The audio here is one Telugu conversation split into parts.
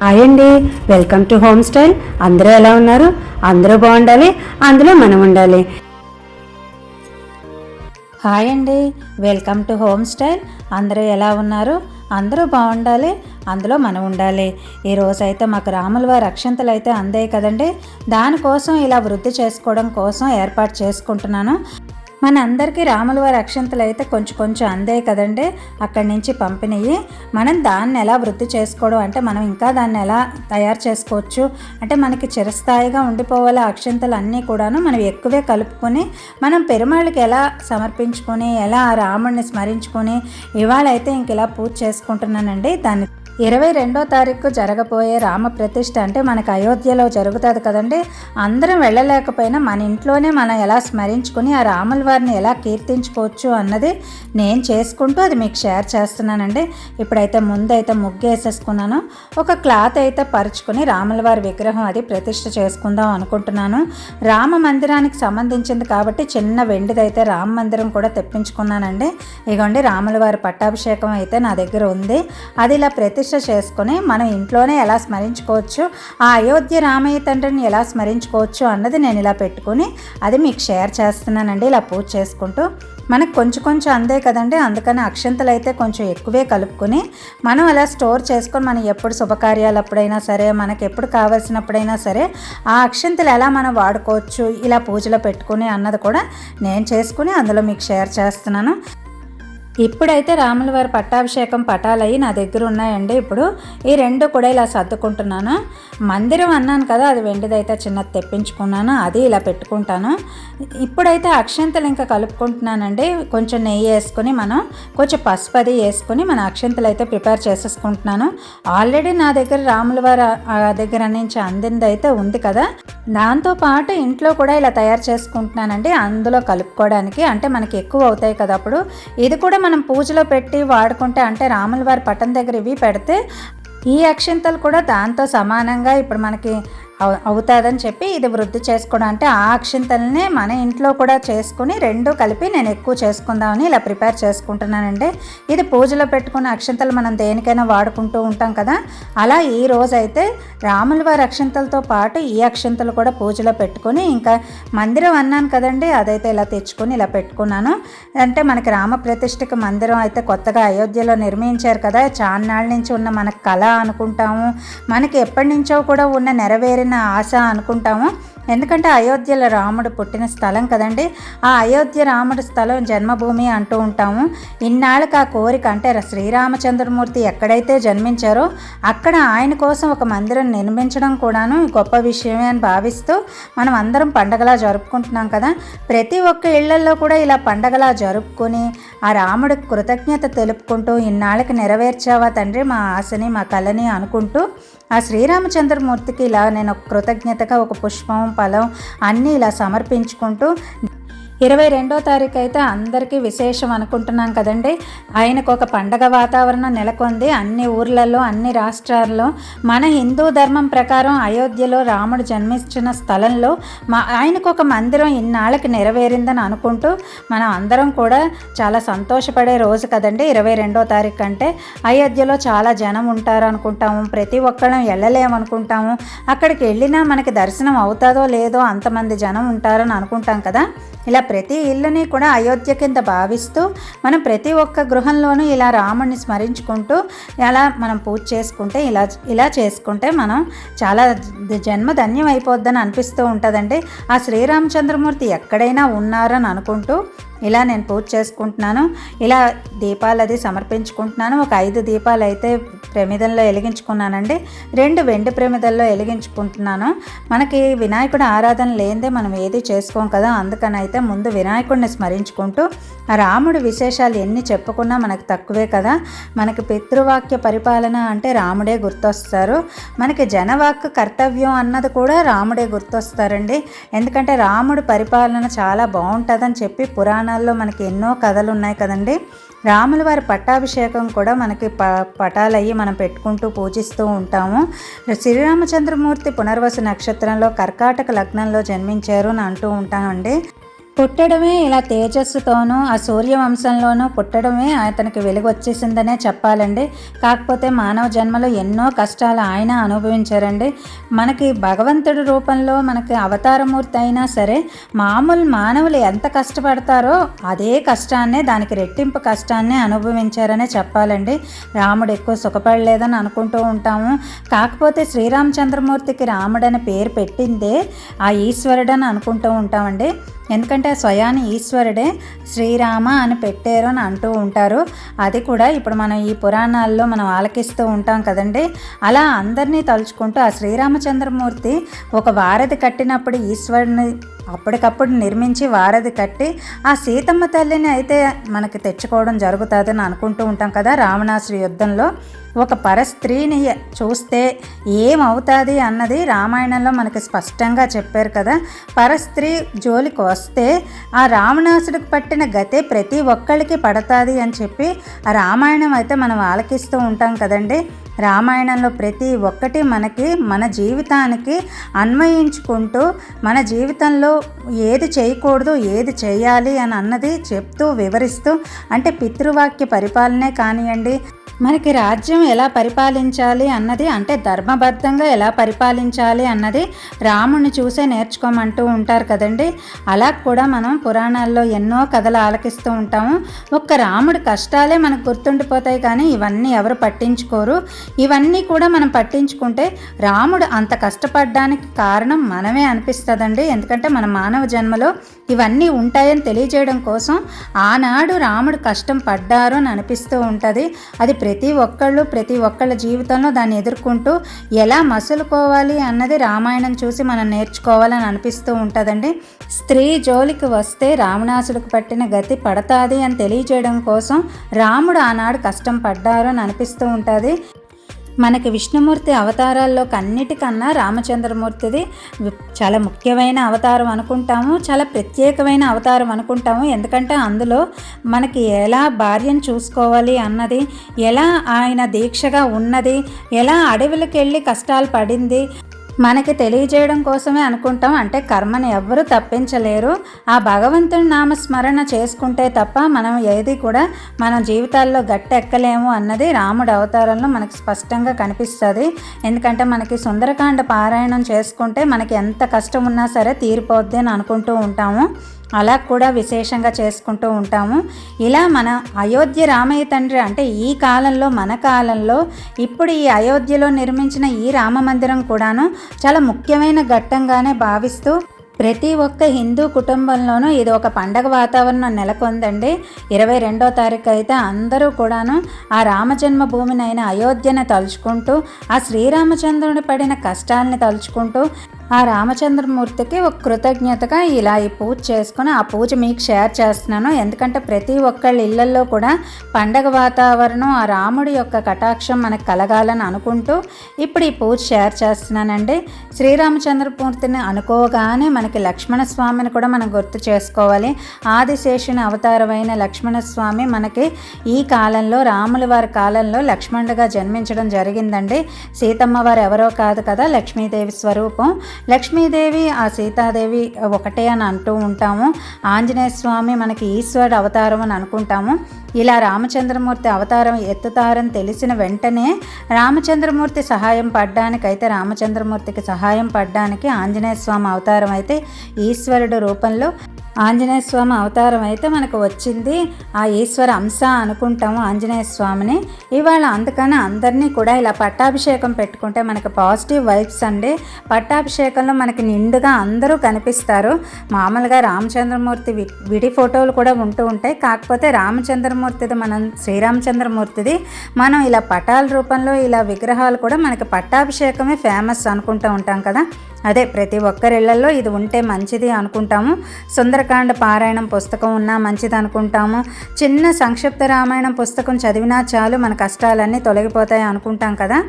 హాయ్ అండి వెల్కమ్ టు హోమ్ స్టైల్ అందరూ ఎలా ఉన్నారు? అందరూ బాగుండాలి అందులో మనం ఉండాలి. హాయ్ అండి వెల్కమ్ టు హోమ్ స్టైల్ అందరూ ఎలా ఉన్నారు? అందరూ బాగుండాలి అందులో మనం ఉండాలి. ఈరోజు అయితే మాకు రాముల వారి అక్షంతలు అయితే అందాయి కదండి. దానికోసం ఇలా వృద్ధి చేసుకోవడం కోసం ఏర్పాటు చేసుకుంటున్నాను. మన అందరికీ రాముల వారి అక్షంతలు అయితే కొంచెం కొంచెం అందే కదండి. అక్కడి నుంచి పంపినవి మనం దాన్ని ఎలా వృద్ధి చేసుకోవడం అంటే మనం ఇంకా దాన్ని ఎలా తయారు చేసుకోవచ్చు? అంటే మనకి చిరస్థాయిగా ఉండిపోవాలి అక్షంతలు అన్నీ కూడాను. మనం ఎక్కువే కలుపుకొని మనం పెరుమాళ్ళకి ఎలా సమర్పించుకొని ఎలా ఆ రాముడిని స్మరించుకొని ఇవాళ అయితే ఇంక ఇలా పూజ చేసుకుంటున్నానండి. దాన్ని ఇరవై రెండో తారీఖు జరగబోయే రామ ప్రతిష్ట అంటే మనకు అయోధ్యలో జరుగుతుంది కదండి. అందరం వెళ్ళలేకపోయినా మన ఇంట్లోనే మనం ఎలా స్మరించుకుని ఆ రాముల వారిని ఎలా కీర్తించుకోవచ్చు అన్నది నేను చేసుకుంటూ అది మీకు షేర్ చేస్తున్నానండి. ఇప్పుడైతే ముందైతే ముగ్గు వేసేసుకున్నాను ఒక క్లాత్ అయితే పరుచుకొని రాముల వారి విగ్రహం అది ప్రతిష్ట చేసుకుందాం అనుకుంటున్నాను. రామ మందిరానికి సంబంధించింది కాబట్టి చిన్న వెండిదైతే రామ మందిరం కూడా తెప్పించుకున్నానండి. ఇగోండి రాముల వారి పట్టాభిషేకం అయితే నా దగ్గర ఉంది. అది ఇలా ప్రతిష్ట చేసుకొని మనం ఇంట్లోనే ఎలా స్మరించుకోవచ్చు ఆ అయోధ్య రామయ్య తండ్రిని ఎలా స్మరించుకోవచ్చు అన్నది నేను ఇలా పెట్టుకొని అది మీకు షేర్ చేస్తున్నానండి. ఇలా పూజ చేసుకుంటూ మనకు కొంచెం కొంచెం అందే కదండి. అందుకని అక్షంతలు అయితే కొంచెం ఎక్కువే కలుపుకొని మనం అలా స్టోర్ చేసుకొని మనం ఎప్పుడు శుభకార్యాలు అప్పుడైనా సరే మనకు ఎప్పుడు కావాల్సినప్పుడైనా సరే ఆ అక్షంతలు ఎలా మనం వాడుకోవచ్చు ఇలా పూజలో పెట్టుకుని అన్నది కూడా నేను చేసుకుని అందులో మీకు షేర్ చేస్తున్నాను. ఇప్పుడైతే రాముల వారి పట్టాభిషేకం పటాలయ్యి నా దగ్గర ఉన్నాయండి. ఇప్పుడు ఈ రెండు కూడా ఇలా సర్దుకుంటున్నాను. మందిరం అన్నాను కదా అది వెండిదైతే చిన్నది తెప్పించుకున్నాను అది ఇలా పెట్టుకుంటాను. ఇప్పుడైతే అక్షంతలు ఇంకా కలుపుకుంటున్నానండి. కొంచెం నెయ్యి వేసుకుని మనం కొంచెం పసుపు అది వేసుకొని మన అక్షంతలు అయితే ప్రిపేర్ చేసేసుకుంటున్నాను. ఆల్రెడీ నా దగ్గర రాముల వారి దగ్గర నుంచి అందింది అయితే ఉంది కదా. దాంతో పాటు ఇంట్లో కూడా ఇలా తయారు చేసుకుంటున్నానండి. అందులో కలుపుకోవడానికి అంటే మనకి ఎక్కువ అవుతాయి కదా అప్పుడు. ఇది కూడా మనం పూజలో పెట్టి వాడుకుంటే అంటే రాముల వారి పట్టం దగ్గర ఇవి పెడితే ఈ అక్షింతలు కూడా దాంతో సమానంగా ఇప్పుడు మనకి అవుతుందని చెప్పి ఇది వృద్ధి చేసుకోవడం. అంటే ఆ అక్షింతలనే మన ఇంట్లో కూడా చేసుకుని రెండు కలిపి నేను ఎక్కువ చేసుకుందామని ఇలా ప్రిపేర్ చేసుకుంటున్నానండి. ఇది పూజలో పెట్టుకున్న అక్షింతలు మనం దేనికైనా వాడుకుంటూ ఉంటాం కదా. అలా ఈ రోజైతే రాముల వారి అక్షింతలతో పాటు ఈ అక్షింతలు కూడా పూజలో పెట్టుకొని ఇంకా మందిరం అన్నాను కదండి అదైతే ఇలా తెచ్చుకొని ఇలా పెట్టుకున్నాను. అంటే మనకి రామ ప్రతిష్ఠకి మందిరం అయితే కొత్తగా అయోధ్యలో నిర్మించారు కదా. చాన్నాళ్ళ నుంచి ఉన్న మన కళ అనుకుంటాము. మనకి ఎప్పటి నుంచో కూడా ఉన్న నెరవేరిన ఆశ అనుకుంటాము ఎందుకంటే అయోధ్యలో రాముడు పుట్టిన స్థలం కదండి. ఆ అయోధ్య రాముడు స్థలం జన్మభూమి అంటూ ఉంటాము. ఇన్నాళ్ళకి ఆ కోరిక అంటే శ్రీరామచంద్రమూర్తి ఎక్కడైతే జన్మించారో అక్కడ ఆయన కోసం ఒక మందిరం నిర్మించడం కూడాను గొప్ప విషయమే అని భావిస్తూ మనం అందరం పండగలా జరుపుకుంటున్నాం కదా. ప్రతి ఒక్క ఇళ్ళలో కూడా ఇలా పండగలా జరుపుకొని ఆ రాముడికి కృతజ్ఞత తెలుపుకుంటూ ఇన్నాళ్ళకి నెరవేర్చావా తండ్రి మా ఆశని మా కళని అనుకుంటూ ఆ శ్రీరామచంద్రమూర్తికి ఇలా నేను ఒక కృతజ్ఞతగా ఒక పుష్పం పలం అన్నీ ఇలా సమర్పించుకుంటూ ఇరవై రెండో తారీఖు అయితే అందరికీ విశేషం అనుకుంటున్నాం కదండి. ఆయనకు ఒక పండగ వాతావరణం నెలకొంది. అన్ని ఊర్లలో అన్ని రాష్ట్రాల్లో మన హిందూ ధర్మం ప్రకారం అయోధ్యలో రాముడు జన్మించిన స్థలంలో మా ఆయనకు ఒక మందిరం ఇన్నాళ్ళకి నెరవేరిందని అనుకుంటూ మనం అందరం కూడా చాలా సంతోషపడే రోజు కదండి. ఇరవై రెండో తారీఖు అంటే అయోధ్యలో చాలా జనం ఉంటారు అనుకుంటాము. ప్రతి ఒక్కళ్ళం వెళ్ళలేమనుకుంటాము అక్కడికి వెళ్ళినా మనకి దర్శనం అవుతుందో లేదో అంతమంది జనం ఉంటారని అనుకుంటాం కదా. ఇలా ప్రతి ఇల్లుని కూడా అయోధ్య కింద భావిస్తూ మనం ప్రతి ఒక్క గృహంలోనూ ఇలా రాముడిని స్మరించుకుంటూ అలా మనం పూజ చేసుకుంటే ఇలా ఇలా చేసుకుంటే మనం చాలా జన్మ ధన్యం అయిపోద్దని అనిపిస్తూ ఉంటుందండి. ఆ శ్రీరామచంద్రమూర్తి ఎక్కడైనా ఉన్నారని అనుకుంటూ ఇలా నేను పూజ చేసుకుంటున్నాను. ఇలా దీపాలు అది సమర్పించుకుంటున్నాను. ఒక ఐదు దీపాలు అయితే ప్రమిదంలో వెలిగించుకున్నానండి. రెండు వెండి ప్రమిదల్లో వెలిగించుకుంటున్నాను. మనకి వినాయకుడు ఆరాధన లేనిదే మనం ఏది చేసుకోం కదా అందుకని అయితే ముందు వినాయకుడిని స్మరించుకుంటూ ఆ రాముడి విశేషాలు ఎన్ని చెప్పుకున్నా మనకు తక్కువే కదా. మనకి పితృవాక్య పరిపాలన అంటే రాముడే గుర్తొస్తారు. మనకి జనవాక్ కర్తవ్యం అన్నది కూడా రాముడే గుర్తొస్తారండి. ఎందుకంటే రాముడి పరిపాలన చాలా బాగుంటుందని చెప్పి పురాణ పురాణాల్లో మనకి ఎన్నో కథలు ఉన్నాయి కదండి. రాముల వారి పట్టాభిషేకం కూడా మనకి ప పటాలయ్యి మనం పెట్టుకుంటూ పూజిస్తూ ఉంటాము. శ్రీరామచంద్రమూర్తి పునర్వసు నక్షత్రంలో కర్కాటక లగ్నంలో జన్మించారు అని అంటూ ఉంటామండి. పుట్టడమే ఇలా తేజస్సుతోనూ ఆ సూర్యవంశంలోనూ పుట్టడమే అతనికి వెలుగు వచ్చేసిందనే చెప్పాలండి. కాకపోతే మానవ జన్మలో ఎన్నో కష్టాలు ఆయన అనుభవించారండి. మనకి భగవంతుడి రూపంలో మనకి అవతారమూర్తి అయినా సరే మామూలు మానవులు ఎంత కష్టపడతారో అదే కష్టాన్నే దానికి రెట్టింపు కష్టాన్నే అనుభవించారనే చెప్పాలండి. రాముడు ఎక్కువ సుఖపడలేదని అనుకుంటూ ఉంటాము. కాకపోతే శ్రీరామచంద్రమూర్తికి రాముడని పేరు పెట్టిందే ఆ ఈశ్వరుడని అనుకుంటూ ఉంటామండి. ఎందుకంటే స్వయాన్ని ఈశ్వరుడే శ్రీరామ అని పెట్టారు అని అంటూ ఉంటారు. అది కూడా ఇప్పుడు మనం ఈ పురాణాల్లో మనం ఆలకిస్తూ ఉంటాం కదండి. అలా అందరినీ తలుచుకుంటూ ఆ శ్రీరామచంద్రమూర్తి ఒక వారధి కట్టినప్పుడు ఈశ్వరుని అప్పటికప్పుడు నిర్మించి వారధి కట్టి ఆ సీతమ్మ తల్లిని అయితే మనకి తెచ్చుకోవడం జరుగుతుందని అనుకుంటూ ఉంటాం కదా రావణాసురి యుద్ధంలో. ఒక పరస్త్రీని చూస్తే ఏమవుతుంది అన్నది రామాయణంలో మనకి స్పష్టంగా చెప్పారు కదా. పరస్త్రీ జోలికి వస్తే ఆ రావణాసుడికి పట్టిన గతే ప్రతి ఒక్కళ్ళకి పడుతుంది అని చెప్పి ఆ రామాయణం అయితే మనం ఆలకిస్తూ ఉంటాం కదండి. రామాయణంలో ప్రతి ఒక్కటి మనకి మన జీవితానికి అన్వయించుకుంటూ మన జీవితంలో ఏది చేయకూడదు ఏది చేయాలి అని అన్నది చెప్తూ వివరిస్తూ అంటే పితృవాక్య పరిపాలనే కానివ్వండి మనకి రాజ్యం ఎలా పరిపాలించాలి అన్నది అంటే ధర్మబద్ధంగా ఎలా పరిపాలించాలి అన్నది రాముణ్ణి చూసే నేర్చుకోమంటూ ఉంటారు కదండి. అలా కూడా మనం పురాణాల్లో ఎన్నో కథలు ఆలకిస్తూ ఉంటాము. ఒక్క రాముడి కష్టాలే మనకు గుర్తుండిపోతాయి కానీ ఇవన్నీ ఎవరు పట్టించుకోరు. ఇవన్నీ కూడా మనం పట్టించుకుంటే రాముడు అంత కష్టపడడానికి కారణం మనమే అనిపిస్తుందండి. ఎందుకంటే మన మానవ జన్మలో ఇవన్నీ ఉంటాయని తెలియజేయడం కోసం ఆనాడు రాముడు కష్టం పడ్డారు అని అనిపిస్తూ ఉంటుంది. అది ప్రతి ఒక్కళ్ళు ప్రతి ఒక్కళ్ళ జీవితంలో దాన్ని ఎదుర్కొంటూ ఎలా మసులుకోవాలి అన్నది రామాయణం చూసి మనం నేర్చుకోవాలని అనిపిస్తూ ఉంటుందండి. స్త్రీ జోలికి వస్తే రావణాసుడికి పట్టిన గతి పడతాది అని తెలియజేయడం కోసం రాముడు ఆనాడు కష్టం పడ్డారు అని అనిపిస్తూ ఉంటుంది. మనకి విష్ణుమూర్తి అవతారాల్లో కన్నిటికన్నా రామచంద్రమూర్తిది చాలా ముఖ్యమైన అవతారం అనుకుంటాము చాలా ప్రత్యేకమైన అవతారం అనుకుంటాము. ఎందుకంటే అందులో మనకి ఎలా భార్యను చూసుకోవాలి అన్నది ఎలా ఆయన దీక్షగా ఉన్నది ఎలా అడవులకు వెళ్ళి కష్టాలు పడింది మనకి తెలియజేయడం కోసమే అనుకుంటాం. అంటే కర్మని ఎవ్వరూ తప్పించలేరు. ఆ భగవంతుని నామస్మరణ చేసుకుంటే తప్ప మనం ఏది కూడా మన జీవితాల్లో గట్టెక్కలేము అన్నది రాముడు అవతారంలో మనకి స్పష్టంగా కనిపిస్తుంది. ఎందుకంటే మనకి సుందరకాండ పారాయణం చేసుకుంటే మనకి ఎంత కష్టం ఉన్నా సరే తీరిపోద్ది అని అనుకుంటూ ఉంటాము. అలా కూడా విశేషంగా చేసుకుంటూ ఉంటాము. ఇలా మన అయోధ్య రామయ్య తండ్రి అంటే ఈ కాలంలో మన కాలంలో ఇప్పుడు ఈ అయోధ్యలో నిర్మించిన ఈ రామ మందిరం కూడాను చాలా ముఖ్యమైన ఘట్టంగానే భావిస్తూ ప్రతి ఒక్క హిందూ కుటుంబంలోనూ ఇది ఒక పండగ వాతావరణం నెలకొందండి. ఇరవై రెండో తారీఖు అయితే అందరూ కూడాను ఆ రామజన్మభూమినైన అయోధ్యను తలుచుకుంటూ ఆ శ్రీరామచంద్రుని పడిన కష్టాలని తలుచుకుంటూ ఆ రామచంద్రమూర్తికి ఒక కృతజ్ఞతగా ఇలా ఈ పూజ చేసుకుని ఆ పూజ మీకు షేర్ చేస్తున్నాను. ఎందుకంటే ప్రతి ఒక్కళ్ళ ఇళ్ళలో కూడా పండగ వాతావరణం ఆ రాముడి యొక్క కటాక్షం మనకు కలగాలని అనుకుంటూ ఇప్పుడు ఈ పూజ షేర్ చేస్తున్నానండి. శ్రీరామచంద్రమూర్తిని అనుకోగానే మనకి లక్ష్మణ స్వామిని కూడా మనం గుర్తు చేసుకోవాలి. ఆదిశేషుని అవతారమైన లక్ష్మణ స్వామి మనకి ఈ కాలంలో రాముల వారి కాలంలో లక్ష్మణుడిగా జన్మించడం జరిగిందండి. సీతమ్మ వారు ఎవరో కాదు కదా లక్ష్మీదేవి స్వరూపం. లక్ష్మీదేవి ఆ సీతాదేవి ఒకటే అని అంటూ ఉంటాము. ఆంజనేయ స్వామి మనకి ఈశ్వరుడు అవతారం అని అనుకుంటాము. ఇలా రామచంద్రమూర్తి అవతారం ఎత్తుతారని తెలిసిన వెంటనే రామచంద్రమూర్తి సహాయం పడ్డానికైతే రామచంద్రమూర్తికి సహాయం పడ్డానికి ఆంజనేయ స్వామి అవతారం అయితే ఈశ్వరుడు రూపంలో ఆంజనేయ స్వామి అవతారం అయితే మనకు వచ్చింది. ఆ ఈశ్వర అంశ అనుకుంటాము ఆంజనేయ స్వామిని. ఇవాళ అందుకని అందరినీ కూడా ఇలా పట్టాభిషేకం పెట్టుకుంటే మనకి పాజిటివ్ వైబ్స్ అండి. పట్టాభిషేకంలో మనకి నిండుగా అందరూ కనిపిస్తారు. మామూలుగా రామచంద్రమూర్తి విడి ఫోటోలు కూడా ఉంటూ ఉంటాయి. కాకపోతే రామచంద్రమూర్తిది మనం శ్రీరామచంద్రమూర్తిది మనం ఇలా పటాల రూపంలో ఇలా విగ్రహాలు కూడా మనకి పట్టాభిషేకమే ఫేమస్ అనుకుంటూ ఉంటాం కదా. అదే ప్రతి ఒక్కరిళ్ళలో ఇది ఉంటే మంచిది అనుకుంటాము. సుందరకాండ పారాయణం పుస్తకం ఉన్నా మంచిది అనుకుంటాము. చిన్న సంక్షిప్త రామాయణం పుస్తకం చదివినా చాలు మన కష్టాలన్నీ తొలగిపోతాయి అనుకుంటాం కదా.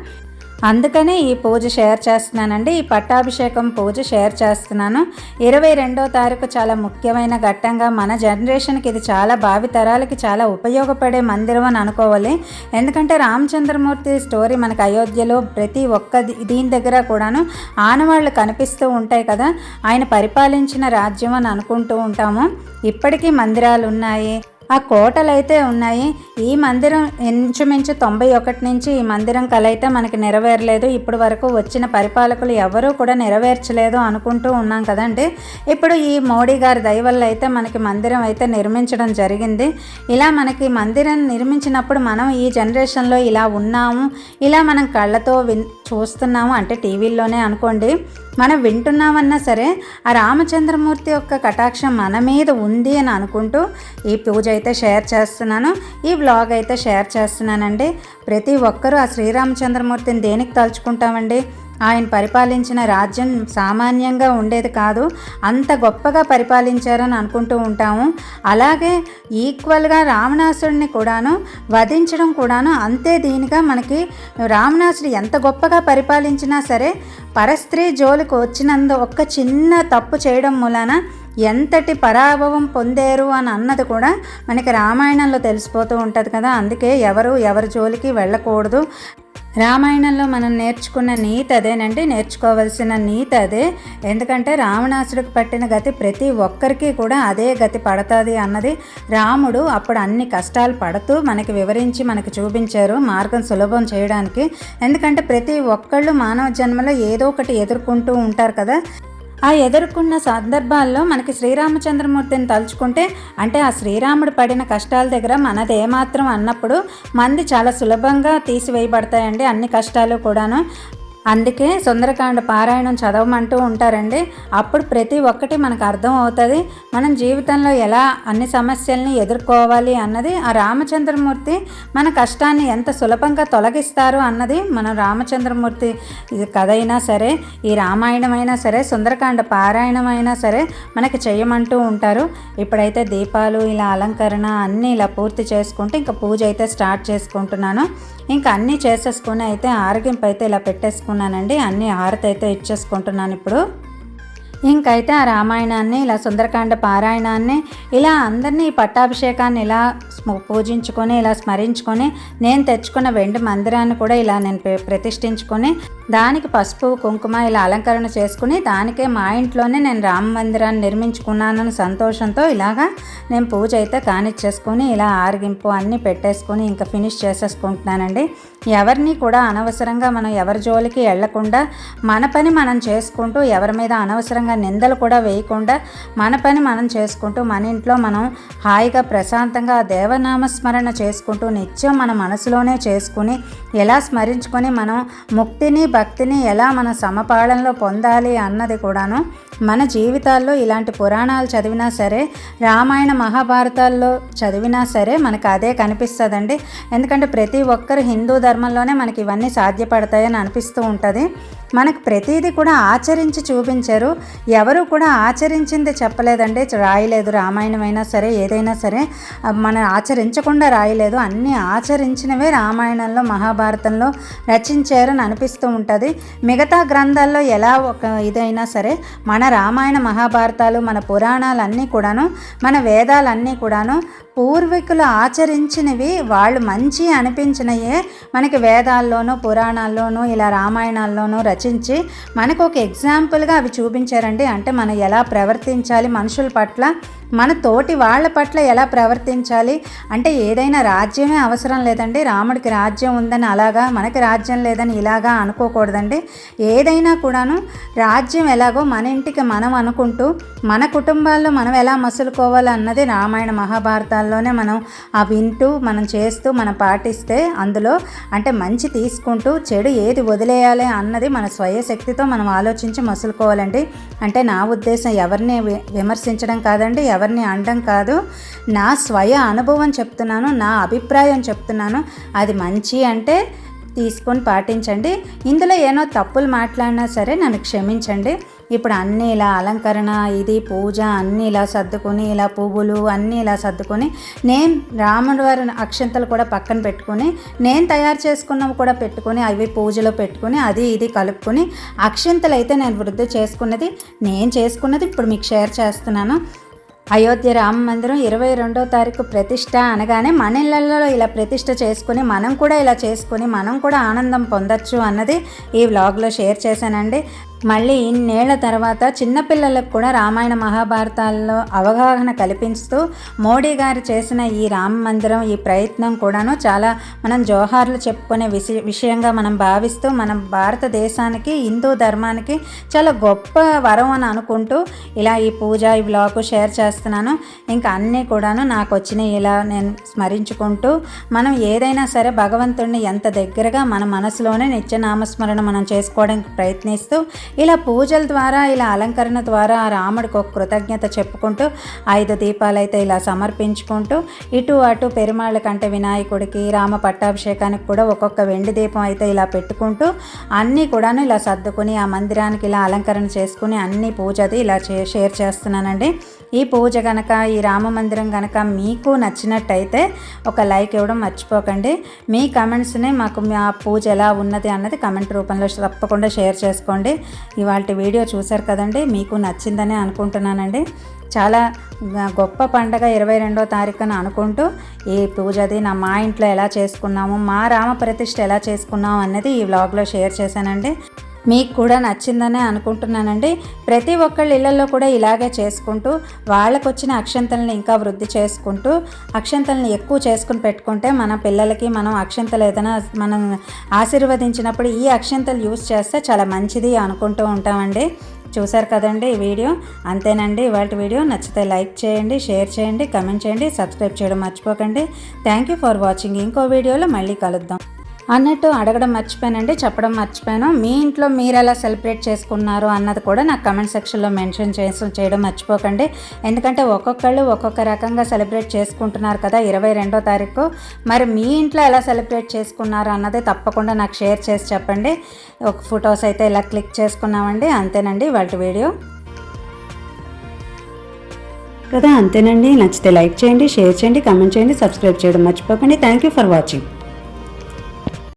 అందుకనే ఈ పూజ షేర్ చేస్తున్నానండి. ఈ పట్టాభిషేకం పూజ షేర్ చేస్తున్నాను. ఇరవై రెండో తారీఖు చాలా ముఖ్యమైన ఘట్టంగా మన జనరేషన్కి ఇది చాలా భావితరాలకి చాలా ఉపయోగపడే మందిరం అని అనుకోవాలి. ఎందుకంటే రామచంద్రమూర్తి స్టోరీ మనకు అయోధ్యలో ప్రతి ఒక్క దీని దగ్గర కూడాను ఆనవాళ్ళు కనిపిస్తూ ఉంటాయి కదా. ఆయన పరిపాలించిన రాజ్యం అని అనుకుంటూ ఉంటాము. ఇప్పటికీ మందిరాలు ఉన్నాయి. ఆ కోటలు అయితే ఉన్నాయి. ఈ మందిరం ఇంచుమించు తొంభై ఒకటి నుంచి ఈ మందిరం కల అయితే మనకి నెరవేరలేదు. ఇప్పటి వరకు వచ్చిన పరిపాలకులు ఎవరూ కూడా నెరవేర్చలేదు అనుకుంటూ ఉన్నాం కదండి. ఇప్పుడు ఈ మోడీ గారి దయ వల్ల అయితే మనకి మందిరం అయితే నిర్మించడం జరిగింది. ఇలా మనకి మందిరం నిర్మించినప్పుడు మనం ఈ జనరేషన్లో ఇలా ఉన్నాము. ఇలా మనం కళ్ళతో విన్ చూస్తున్నాము. అంటే టీవీల్లోనే అనుకోండి. మనం వింటున్నామన్నా సరే ఆ రామచంద్రమూర్తి యొక్క కటాక్షం మన మీద ఉంది అని అనుకుంటూ ఈ పూజ అయితే షేర్ చేస్తున్నాను. ఈ వ్లాగ్ అయితే షేర్ చేస్తున్నానండి. ప్రతి ఒక్కరూ ఆ శ్రీరామచంద్రమూర్తిని దేనికి తలుచుకుంటామండి? ఆయన పరిపాలించిన రాజ్యం సామాన్యంగా ఉండేది కాదు అంత గొప్పగా పరిపాలించారని అనుకుంటూ ఉంటాము. అలాగే ఈక్వల్గా రావణాసుడిని కూడాను వధించడం కూడాను అంతే దీనిగా మనకి రావణాసుడు ఎంత గొప్పగా పరిపాలించినా సరే పరస్త్రీ జోలికి వచ్చినందు ఒక్క చిన్న తప్పు చేయడం మూలాన ఎంతటి పరాభవం పొందారు అని అన్నది కూడా మనకి రామాయణంలో తెలిసిపోతూ ఉంటుంది కదా. అందుకే ఎవరు ఎవరి జోలికి వెళ్ళకూడదు. రామాయణంలో మనం నేర్చుకున్న నీతి అదేనండి నేర్చుకోవాల్సిన నీతి అదే. ఎందుకంటే రావణాసుడికి పట్టిన గతి ప్రతి ఒక్కరికి కూడా అదే గతి పడుతుంది అన్నది రాముడు అప్పుడు అన్ని కష్టాలు పడుతూ మనకి వివరించి మనకి చూపించారు మార్గం సులభం చేయడానికి. ఎందుకంటే ప్రతి ఒక్కళ్ళు మానవ జన్మలో ఏదో ఒకటి ఎదుర్కొంటూ ఉంటారు కదా. ఆ ఎదుర్కొన్న సందర్భాల్లో మనకి శ్రీరామచంద్రమూర్తిని తలుచుకుంటే అంటే ఆ శ్రీరాముడు పడిన కష్టాల దగ్గర మనది ఏమాత్రం అన్నప్పుడు మంది చాలా సులభంగా తీసివేయబడతాయండి అన్ని కష్టాలు కూడాను. అందుకే సుందరకాండ పారాయణం చదవమంటూ ఉంటారండి. అప్పుడు ప్రతి ఒక్కటి మనకు అర్థం అవుతుంది. మనం జీవితంలో ఎలా అన్ని సమస్యల్ని ఎదుర్కోవాలి అన్నది ఆ రామచంద్రమూర్తి మన కష్టాన్ని ఎంత సులభంగా తొలగిస్తారు అన్నది మనం రామచంద్రమూర్తి ఇది కథ అయినా సరే ఈ రామాయణం అయినా సరే సుందరకాండ పారాయణం అయినా సరే మనకి చేయమంటూ ఉంటారు. ఇప్పుడైతే దీపాలు ఇలా అలంకరణ అన్నీ ఇలా పూర్తి చేసుకుంటే ఇంకా పూజ అయితే స్టార్ట్ చేసుకుంటున్నాను. ఇంకా అన్నీ చేసేసుకుని అయితే ఆరగింపు అయితే ఇలా పెట్టేసుకున్నానండి. అన్నీ ఆరతైతే అయితే ఇచ్చేసుకుంటున్నాను ఇప్పుడు. ఇంకైతే ఆ రామాయణాన్ని ఇలా సుందరకాండ పారాయణాన్ని ఇలా అందరినీ పట్టాభిషేకాన్ని ఇలా పూజించుకొని ఇలా స్మరించుకొని నేను తెచ్చుకున్న వెండి మందిరాన్ని కూడా ఇలా నేను ప్రతిష్ఠించుకొని దానికి పసుపు కుంకుమ ఇలా అలంకరణ చేసుకుని దానికే మా ఇంట్లోనే నేను రామ మందిరాన్ని నిర్మించుకున్నానని సంతోషంతో ఇలాగా నేను పూజ అయితే కానిచ్చేసుకొని ఇలా ఆరగింపు అన్నీ పెట్టేసుకొని ఇంకా ఫినిష్ చేసేసుకుంటున్నానండి. ఎవరిని కూడా అనవసరంగా మనం ఎవరి జోలికి వెళ్ళకుండా మన పని మనం చేసుకుంటూ ఎవరి మీద అనవసరంగా నిందలు కూడా వేయకుండా మన పని మనం చేసుకుంటూ మన ఇంట్లో మనం హాయిగా ప్రశాంతంగా దేవనామస్మరణ చేసుకుంటూ నిత్యం మన మనసులోనే చేసుకుని ఎలా స్మరించుకొని మనం ముక్తిని భక్తిని ఎలా మన సమపాళనలో పొందాలి అన్నది కూడాను మన జీవితాల్లో ఇలాంటి పురాణాలు చదివినా సరే రామాయణ మహాభారతాల్లో చదివినా సరే మనకు అదే కనిపిస్తుందండి. ఎందుకంటే ప్రతి ఒక్కరు హిందూ ధర్మంలోనే మనకి ఇవన్నీ సాధ్యపడతాయని అనిపిస్తూ ఉంటుంది. మనకు ప్రతిదీ కూడా ఆచరించి చూపించారు. ఎవరు కూడా ఆచరించింది చెప్పలేదండి. రాయలేదు రామాయణమైనా సరే ఏదైనా సరే. మనం ఆచరించకుండా రాయలేదు. అన్నీ ఆచరించినవే రామాయణంలో మహాభారతంలో రచించారని అనిపిస్తూ ఉంటుంది. మిగతా గ్రంథాల్లో ఎలా ఒక ఇదైనా సరే మన రామాయణ మహాభారతాలు మన పురాణాలన్నీ కూడాను మన వేదాలన్నీ కూడాను పూర్వీకులు ఆచరించినవి వాళ్ళు మంచి అనిపించినయే మనకి వేదాల్లోనూ పురాణాల్లోనూ ఇలా రామాయణాల్లోనూ రచ రచించి మనకు ఒక ఎగ్జాంపుల్గా అవి చూపించారండి. అంటే మనం ఎలా ప్రవర్తించాలి మనుషుల పట్ల మన తోటి వాళ్ళ పట్ల ఎలా ప్రవర్తించాలి? అంటే ఏదైనా రాజ్యమే అవసరం లేదండి. రాముడికి రాజ్యం ఉందని అలాగా మనకి రాజ్యం లేదని ఇలాగా అనుకోకూడదండి. ఏదైనా కూడాను రాజ్యం ఎలాగో మన ఇంటికి మనం అనుకుంటూ మన కుటుంబాల్లో మనం ఎలా మసులుకోవాలి అన్నది రామాయణ మహాభారతాల్లోనే మనం ఆ వింటూ మనం చేస్తూ మనం పాటిస్తే అందులో అంటే మంచి తీసుకుంటూ చెడు ఏది వదిలేయాలి అన్నది మన స్వయశక్తితో మనం ఆలోచించి మసులుకోవాలండి. అంటే నా ఉద్దేశం ఎవరిని విమర్శించడం కాదండి ఎవరిని అనడం కాదు నా స్వయ అనుభవం చెప్తున్నాను నా అభిప్రాయం చెప్తున్నాను. అది మంచి అంటే తీసుకొని పాటించండి. ఇందులో ఏనో తప్పులు మాట్లాడినా సరే నన్ను క్షమించండి. ఇప్పుడు అన్నీ ఇలా అలంకరణ ఇది పూజ అన్నీ ఇలా సర్దుకొని ఇలా పువ్వులు అన్నీ ఇలా సర్దుకొని నేను రాముడి వారి అక్షంతలు కూడా పక్కన పెట్టుకొని నేను తయారు చేసుకున్నవి కూడా పెట్టుకొని అవి పూజలో పెట్టుకొని అది ఇది కలుపుకొని అక్షంతలు అయితే నేను వృద్ధి చేసుకున్నది నేను చేసుకున్నది ఇప్పుడు మీకు షేర్ చేస్తున్నాను. అయోధ్య రామ మందిరం ఇరవై రెండో తారీఖు ప్రతిష్ట అనగానే మన ఇళ్ళలో ఇలా ప్రతిష్ట చేసుకుని మనం కూడా ఇలా చేసుకుని మనం కూడా ఆనందం పొందొచ్చు అన్నది ఈ వ్లాగ్లో షేర్ చేశానండి. మళ్ళీ ఇన్నేళ్ళ తర్వాత చిన్నపిల్లలకు కూడా రామాయణ మహాభారతాల్లో అవగాహన కల్పిస్తూ మోడీ గారు చేసిన ఈ రామ మందిరం ఈ ప్రయత్నం కూడాను చాలా మనం జోహార్లు చెప్పుకునే విషయంగా మనం భావిస్తూ మనం భారతదేశానికి హిందూ ధర్మానికి చాలా గొప్ప వరం అని అనుకుంటూ ఇలా ఈ పూజ ఈ బ్లాగ్ షేర్ చేస్తున్నాను. ఇంకా అన్నీ కూడాను నాకు వచ్చినాయి ఇలా నేను స్మరించుకుంటూ మనం ఏదైనా సరే భగవంతుడిని ఎంత దగ్గరగా మన మనసులోనే నిత్యనామస్మరణ మనం చేసుకోవడానికి ప్రయత్నిస్తూ ఇలా పూజల ద్వారా ఇలా అలంకరణ ద్వారా ఆ రాముడికి ఒక కృతజ్ఞత చెప్పుకుంటూ ఐదు దీపాలు అయితే ఇలా సమర్పించుకుంటూ ఇటు అటు పెరుమాళ్ళ కంటే వినాయకుడికి రామ పట్టాభిషేకానికి కూడా ఒక్కొక్క వెండి దీపం అయితే ఇలా పెట్టుకుంటూ అన్నీ కూడాను ఇలా సర్దుకుని ఆ మందిరానికి ఇలా అలంకరణ చేసుకుని అన్ని పూజది ఇలా షేర్ చేస్తున్నానండి. ఈ పూజ కనుక ఈ రామ మందిరం కనుక మీకు నచ్చినట్టయితే ఒక లైక్ ఇవ్వడం మర్చిపోకండి. మీ కమెంట్స్ని మాకు ఆ పూజ ఎలా ఉన్నది అన్నది కమెంట్ రూపంలో తప్పకుండా షేర్ చేసుకోండి. ఇవాళ వీడియో చూశారు కదండి మీకు నచ్చిందని అనుకుంటున్నానండి. చాలా గొప్ప పండగ ఇరవై రెండో తారీఖున అనుకుంటూ ఈ పూజది నా మా ఇంట్లో ఎలా చేసుకున్నాము మా రామ ప్రతిష్ఠ ఎలా చేసుకున్నాము అన్నది ఈ వ్లాగ్లో షేర్ చేశానండి. మీకు కూడా నచ్చిందనే అనుకుంటున్నానండి. ప్రతి ఒక్కళ్ళ ఇళ్ళలో కూడా ఇలాగే చేసుకుంటూ వాళ్ళకు వచ్చిన అక్షంతల్ని ఇంకా వృద్ధి చేసుకుంటూ అక్షంతల్ని ఎక్కువ చేసుకుని పెట్టుకుంటే మన పిల్లలకి మనం అక్షంతలు ఏదైనా మనం ఆశీర్వదించినప్పుడు ఈ అక్షంతలు యూస్ చేస్తే చాలా మంచిది అనుకుంటూ ఉంటామండి. చూసారు కదండి ఈ వీడియో? అంతేనండి ఇవాళ వీడియో నచ్చితే లైక్ చేయండి షేర్ చేయండి కమెంట్ చేయండి సబ్స్క్రైబ్ చేయడం మర్చిపోకండి. Thank you for watching. ఇంకో వీడియోలో మళ్ళీ కలుద్దాం. అన్నట్టు అడగడం మర్చిపోయానండి చెప్పడం మర్చిపోయాను. మీ ఇంట్లో మీరు ఎలా సెలబ్రేట్ చేసుకున్నారు అన్నది కూడా నాకు కమెంట్ సెక్షన్లో మెన్షన్ చేసి చేయడం మర్చిపోకండి. ఎందుకంటే ఒక్కొక్కళ్ళు ఒక్కొక్క రకంగా సెలబ్రేట్ చేసుకుంటున్నారు కదా ఇరవై రెండో తారీఖు. మరి మీ ఇంట్లో ఎలా సెలబ్రేట్ చేసుకున్నారు అన్నది తప్పకుండా నాకు షేర్ చేసి చెప్పండి. ఒక ఫొటోస్ అయితే ఇలా క్లిక్ చేసుకున్నామండి. అంతేనండి వాటి వీడియో. కదా అంతేనండి. నచ్చితే లైక్ చేయండి షేర్ చేయండి కమెంట్ చేయండి సబ్స్క్రైబ్ చేయడం మర్చిపోకండి. Thank you for watching.